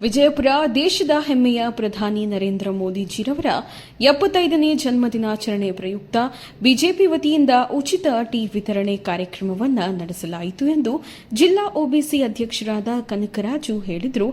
ವಿಜಯಪುರ, ದೇಶದ ಹೆಮ್ಮೆಯ ಪ್ರಧಾನಿ ನರೇಂದ್ರ ಮೋದಿಜಿರವರ ಎಪ್ಪತ್ತೈದನೇ ಜನ್ಮದಿನಾಚರಣೆ ಪ್ರಯುಕ್ತ ಬಿಜೆಪಿ ವತಿಯಿಂದ ಉಚಿತ ಟೀ ವಿತರಣೆ ಕಾರ್ಯಕ್ರಮವನ್ನು ನಡೆಸಲಾಯಿತು ಎಂದು ಜಿಲ್ಲಾ ಒಬಿಸಿ ಅಧ್ಯಕ್ಷರಾದ ಕನಕರಾಜು ಹೇಳಿದರು.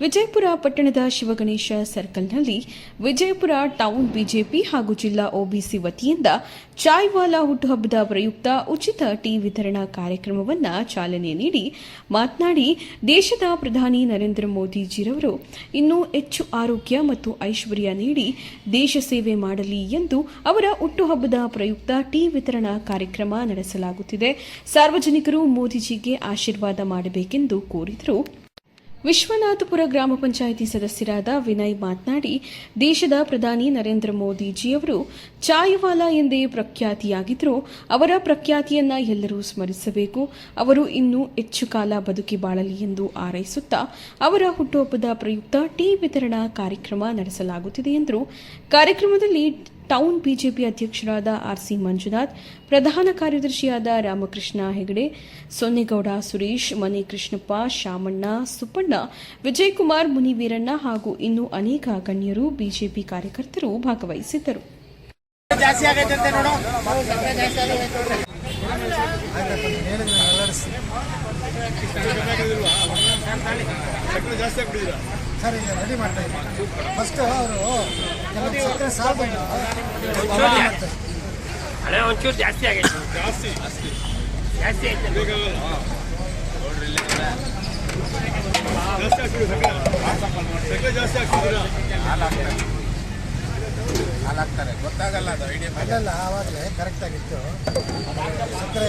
ವಿಜಯಪುರ ಪಟ್ಟಣದ ಶಿವಗಣೇಶ ಸರ್ಕಲ್ನಲ್ಲಿ ವಿಜಯಪುರ ಟೌನ್ ಬಿಜೆಪಿ ಹಾಗೂ ಜಿಲ್ಲಾ ಒಬಿಸಿ ವತಿಯಿಂದ ಚಾಯ್ವಾಲಾ ಹುಟ್ಟುಹಬ್ಬದ ಪ್ರಯುಕ್ತ ಉಚಿತ ಟೀ ವಿತರಣಾ ಕಾರ್ಯಕ್ರಮವನ್ನು ಚಾಲನೆ ನೀಡಿ ಮಾತನಾಡಿ ದೇಶದ ಪ್ರಧಾನಿ ನರೇಂದ್ರ ಮೋದಿಜಿರವರು ಇನ್ನೂ ಹೆಚ್ಚು ಆರೋಗ್ಯ ಮತ್ತು ಐಶ್ವರ್ಯ ನೀಡಿ ದೇಶ ಸೇವೆ ಮಾಡಲಿ ಎಂದು ಅವರ ಹುಟ್ಟುಹಬ್ಬದ ಪ್ರಯುಕ್ತ ಟೀ ವಿತರಣಾ ಕಾರ್ಯಕ್ರಮ ನಡೆಸಲಾಗುತ್ತಿದೆ. ಸಾರ್ವಜನಿಕರು ಮೋದಿಜಿಗೆ ಆಶೀರ್ವಾದ ಮಾಡಬೇಕೆಂದು ಕೋರಿದರು. ವಿಶ್ವನಾಥಪುರ ಗ್ರಾಮ ಪಂಚಾಯಿತಿ ಸದಸ್ಯರಾದ ವಿನಯ್ ಮಾತನಾಡಿ, ದೇಶದ ಪ್ರಧಾನಿ ನರೇಂದ್ರ ಮೋದಿಜಿಯವರು ಚಾಯವಾಲ ಎಂದೇ ಪ್ರಖ್ಯಾತಿಯಾಗಿದ್ದರೂ ಅವರ ಪ್ರಖ್ಯಾತಿಯನ್ನ ಎಲ್ಲರೂ ಸ್ಮರಿಸಬೇಕು. ಅವರು ಇನ್ನೂ ಹೆಚ್ಚು ಕಾಲ ಬದುಕಿ ಬಾಳಲಿ ಎಂದು ಹಾರೈಸುತ್ತಾ, ಅವರ ಹುಟ್ಟುಹಬ್ಬದ ಪ್ರಯುಕ್ತ ಟೀ ವಿತರಣಾ ಕಾರ್ಯಕ್ರಮ ನಡೆಸಲಾಗುತ್ತಿದೆ ಎಂದರು ಕಾರ್ಯಕ್ರಮದಲ್ಲಿ ಟೌನ್ ಬಿಜೆಪಿ ಅಧ್ಯಕ್ಷರಾದ ಆರ್ ಸಿ ಮಂಜುನಾಥ್ ಪ್ರಧಾನ ಕಾರ್ಯದರ್ಶಿಯಾದ ರಾಮಕೃಷ್ಣ ಹೆಗಡೆ ಸೊನ್ನೆಗೌಡ ಸುರೇಶ್ ಮನಿ ಕೃಷ್ಣಪ್ಪ ಶಾಮಣ್ಣ ಸುಪ್ಪಣ್ಣ ವಿಜಯಕುಮಾರ್ ಮುನಿವೀರಣ್ಣ ಹಾಗೂ ಇನ್ನೂ ಅನೇಕ ಗಣ್ಯರು ಬಿಜೆಪಿ ಕಾರ್ಯಕರ್ತರು ಭಾಗವಹಿಸಿದ್ದರು. ಸರ್ ಈಗ ರೆಡಿ ಮಾಡ್ತಾ ಇದ್ದಾರೆ ಫಸ್ಟ್ ಅವರು ಸಕ್ಕರೆ ಜಾಸ್ತಿ ಹಳೆ ಒಂಚೂರು ಜಾಸ್ತಿ ಆಗೈತೆ. ಜಾಸ್ತಿ ಜಾಸ್ತಿ ಐತೆ. ಹಾಲಾಗ್ತಾರೆ ಗೊತ್ತಾಗಲ್ಲ ಅದು ಐಡಿಯಾ ಅಲ್ಲೆಲ್ಲ ಆವಾಗಲೇ ಕರೆಕ್ಟ್ ಆಗಿತ್ತು ಸಕ್ಕರೆ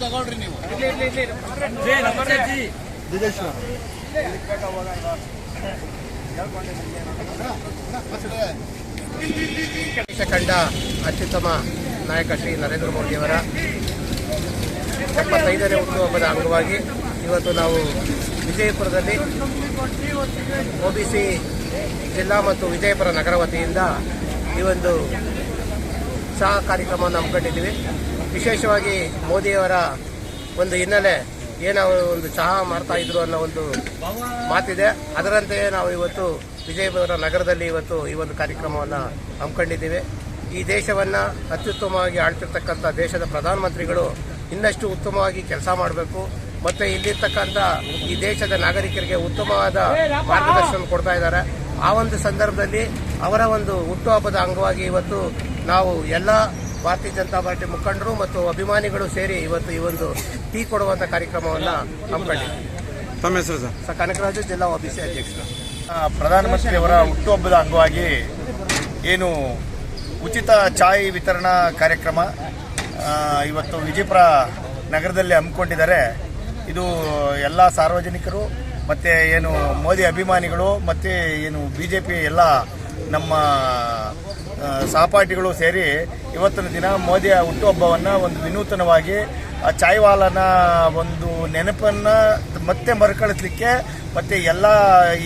ತಗೊಳ್ರಿ ನೀವು ದೇಶ ಕಂಡ ಅತ್ಯುತ್ತಮ ನಾಯಕ ಶ್ರೀ ನರೇಂದ್ರ ಮೋದಿಯವರ ಎಪ್ಪತ್ತೈದನೇ ಹುಟ್ಟುಹಬ್ಬದ ಅಂಗವಾಗಿ ಇವತ್ತು ನಾವು ವಿಜಯಪುರದಲ್ಲಿ ಒಬಿಸಿ ಜಿಲ್ಲಾ ಮತ್ತು ವಿಜಯಪುರ ನಗರ ವತಿಯಿಂದ ಈ ಒಂದು ಸಹ ಕಾರ್ಯಕ್ರಮವನ್ನು ಹಮ್ಮಿಕೊಂಡಿದ್ದೀವಿ. ವಿಶೇಷವಾಗಿ ಮೋದಿಯವರ ಒಂದು ಹಿನ್ನೆಲೆ ಏನೋ ಒಂದು ಚಹಾ ಮಾಡ್ತಾ ಇದ್ರು ಅನ್ನೋ ಒಂದು ಮಾತಿದೆ. ಅದರಂತೆಯೇ ನಾವು ಇವತ್ತು ವಿಜಯಪುರ ನಗರದಲ್ಲಿ ಇವತ್ತು ಈ ಒಂದು ಕಾರ್ಯಕ್ರಮವನ್ನು ಹಮ್ಮಿಕೊಂಡಿದ್ದೀವಿ. ಈ ದೇಶವನ್ನು ಅತ್ಯುತ್ತಮವಾಗಿ ಆಳ್ತಿರ್ತಕ್ಕಂಥ ದೇಶದ ಪ್ರಧಾನಮಂತ್ರಿಗಳು ಇನ್ನಷ್ಟು ಉತ್ತಮವಾಗಿ ಕೆಲಸ ಮಾಡಬೇಕು. ಮತ್ತು ಇಲ್ಲಿರ್ತಕ್ಕಂಥ ಈ ದೇಶದ ನಾಗರಿಕರಿಗೆ ಉತ್ತಮವಾದ ಮಾರ್ಗದರ್ಶನ ಕೊಡ್ತಾ ಇದ್ದಾರೆ. ಆ ಒಂದು ಸಂದರ್ಭದಲ್ಲಿ ಅವರ ಒಂದು ಹುಟ್ಟುಹಬ್ಬದ ಅಂಗವಾಗಿ ಇವತ್ತು ನಾವು ಎಲ್ಲ ಭಾರತೀಯ ಜನತಾ ಪಾರ್ಟಿ ಮುಖಂಡರು ಮತ್ತು ಅಭಿಮಾನಿಗಳು ಸೇರಿ ಇವತ್ತು ಈ ಒಂದು ಟೀ ಕೊಡುವಂಥ ಕಾರ್ಯಕ್ರಮವನ್ನು ಹಮ್ಮಿಕೊಂಡಿದ್ದೀವಿ. ತಮ್ಮ ಹೆಸರು ಸರ್? ಸ ಕನಕರಾಜು ಜಿಲ್ಲಾ ಒಬಿಸಿ ಅಧ್ಯಕ್ಷರು. ಪ್ರಧಾನಮಂತ್ರಿ ಪ್ರಧಾನಮಂತ್ರಿಯವರ ಹುಟ್ಟುಹಬ್ಬದ ಅಂಗವಾಗಿ ಏನು ಉಚಿತ ಚಾಯ್ ವಿತರಣಾ ಕಾರ್ಯಕ್ರಮ ಆ, ಇವತ್ತು ವಿಜಯಪುರ ನಗರದಲ್ಲಿ ಹಮ್ಮಿಕೊಂಡಿದ್ದಾರೆ. ಇದು ಎಲ್ಲ ಸಾರ್ವಜನಿಕರು, ಮತ್ತು ಏನು ಮೋದಿ ಅಭಿಮಾನಿಗಳು, ಮತ್ತು ಏನು ಬಿ ಜೆ ಪಿ ಎಲ್ಲ ನಮ್ಮ ಸಹಪಾಠಿಗಳು ಸೇರಿ ಇವತ್ತಿನ ದಿನ ಮೋದಿಯ ಹುಟ್ಟುಹಬ್ಬವನ್ನು ಒಂದು ವಿನೂತನವಾಗಿ ಆ ಚಾಯ್ವಾಲನ ಒಂದು ನೆನಪನ್ನು ಮತ್ತೆ ಮರುಕಳಿಸ್ಲಿಕ್ಕೆ ಮತ್ತು ಎಲ್ಲ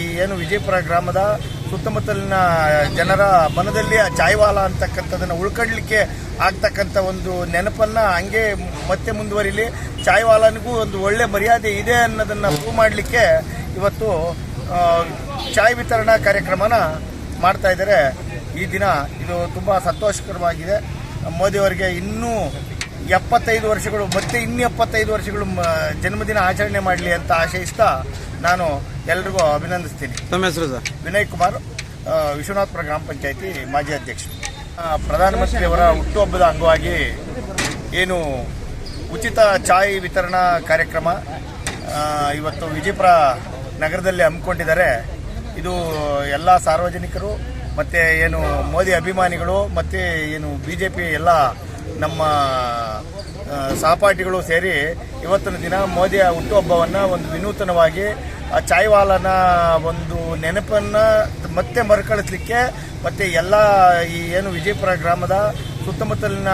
ಈ ಏನು ವಿಜಯಪುರ ಗ್ರಾಮದ ಸುತ್ತಮುತ್ತಲಿನ ಜನರ ಮನದಲ್ಲಿ ಆ ಚಾಯ್ವಾಲ ಅಂತಕ್ಕಂಥದ್ದನ್ನು ಉಳ್ಕೊಳ್ಳಲಿಕ್ಕೆ ಆಗ್ತಕ್ಕಂಥ ಒಂದು ನೆನಪನ್ನು ಹಂಗೆ ಮತ್ತೆ ಮುಂದುವರಿಲಿ. ಚಾಯ್ವಾಲನಿಗೂ ಒಂದು ಒಳ್ಳೆ ಮರ್ಯಾದೆ ಇದೆ ಅನ್ನೋದನ್ನು ಪ್ರೂವ್ ಮಾಡಲಿಕ್ಕೆ ಇವತ್ತು ಚಾಯ್ ವಿತರಣಾ ಕಾರ್ಯಕ್ರಮನ ಮಾಡ್ತಾ ಇದ್ದಾರೆ. ಈ ದಿನ ಇದು ತುಂಬ ಸಂತೋಷಕರವಾಗಿದೆ. ಮೋದಿಯವರಿಗೆ ಇನ್ನೂ ಎಪ್ಪತ್ತೈದು ವರ್ಷಗಳು, ಮತ್ತೆ ಇನ್ನೂ ಎಪ್ಪತ್ತೈದು ವರ್ಷಗಳು ಜನ್ಮದಿನ ಆಚರಣೆ ಮಾಡಲಿ ಅಂತ ಆಶಯಿಸ್ತಾ ನಾನು ಎಲ್ರಿಗೂ ಅಭಿನಂದಿಸ್ತೀನಿ. ತಮ್ಮ ಹೆಸರು ಸರ್? ವಿನಯ್ ಕುಮಾರ್ ವಿಶ್ವನಾಥ್ಪುರ ಗ್ರಾಮ ಪಂಚಾಯತಿ ಮಾಜಿ ಅಧ್ಯಕ್ಷರು. ಪ್ರಧಾನಮಂತ್ರಿಯವರ ಹುಟ್ಟುಹಬ್ಬದ ಅಂಗವಾಗಿ ಏನು ಉಚಿತ ಚಾಯ್ ವಿತರಣಾ ಕಾರ್ಯಕ್ರಮ ಇವತ್ತು ವಿಜಯಪುರ ನಗರದಲ್ಲಿ ಹಮ್ಮಿಕೊಂಡಿದ್ದಾರೆ. ಇದು ಎಲ್ಲ ಸಾರ್ವಜನಿಕರು ಮತ್ತು ಏನು ಮೋದಿ ಅಭಿಮಾನಿಗಳು ಮತ್ತು ಏನು ಬಿ ಜೆ ಪಿ ಎಲ್ಲ ನಮ್ಮ ಸಹಪಾಠಿಗಳು ಸೇರಿ ಇವತ್ತಿನ ದಿನ ಮೋದಿಯ ಹುಟ್ಟುಹಬ್ಬವನ್ನು ಒಂದು ವಿನೂತನವಾಗಿ ಆ ಚಾಯ್ವಾಲನ ಒಂದು ನೆನಪನ್ನು ಮತ್ತೆ ಮರುಕಳಿಸ್ಲಿಕ್ಕೆ ಮತ್ತು ಎಲ್ಲ ಈ ಏನು ವಿಜಯಪುರ ಗ್ರಾಮದ ಸುತ್ತಮುತ್ತಲಿನ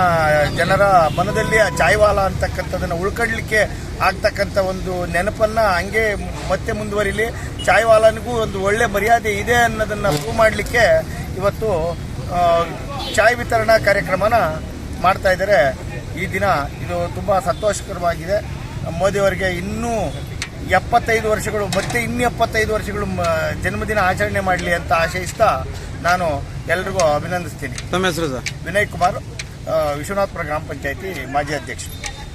ಜನರ ಮನದಲ್ಲಿ ಆ ಚಾಯ್ವಾಲ ಅಂತಕ್ಕಂಥದ್ದನ್ನು ಉಳ್ಕೊಳ್ಳಲಿಕ್ಕೆ ಆಗ್ತಕ್ಕಂಥ ಒಂದು ನೆನಪನ್ನು ಹಂಗೆ ಮತ್ತೆ ಮುಂದುವರಿಲಿ. ಚಾಯ್ವಾಲನಿಗೂ ಒಂದು ಒಳ್ಳೆ ಮರ್ಯಾದೆ ಇದೆ ಅನ್ನೋದನ್ನು ಪ್ರೂವ್ ಮಾಡಲಿಕ್ಕೆ ಇವತ್ತು ಚಾಯ್ ವಿತರಣಾ ಕಾರ್ಯಕ್ರಮನ ಮಾಡ್ತಾ ಇದ್ದಾರೆ. ಈ ದಿನ ಇದು ತುಂಬ ಸಂತೋಷಕರವಾಗಿದೆ. ಮೋದಿಯವರಿಗೆ ಇನ್ನೂ ಎಪ್ಪತ್ತೈದು ವರ್ಷಗಳು ಮತ್ತೆ ಇನ್ನು ಎಪ್ಪತ್ತೈದು ವರ್ಷಗಳು ಜನ್ಮದಿನ ಆಚರಣೆ ಮಾಡಲಿ ಅಂತ ಆಶಯಿಸ್ತಾ ನಾನು ಎಲ್ರಿಗೂ ಅಭಿನಂದಿಸ್ತೀನಿ. ತಮ್ಮ ಹೆಸರು ಸರ್? ವಿನಯ್ ಕುಮಾರ್ ವಿಶ್ವನಾಥ್ಪುರ ಗ್ರಾಮ ಪಂಚಾಯತಿ ಮಾಜಿ ಅಧ್ಯಕ್ಷ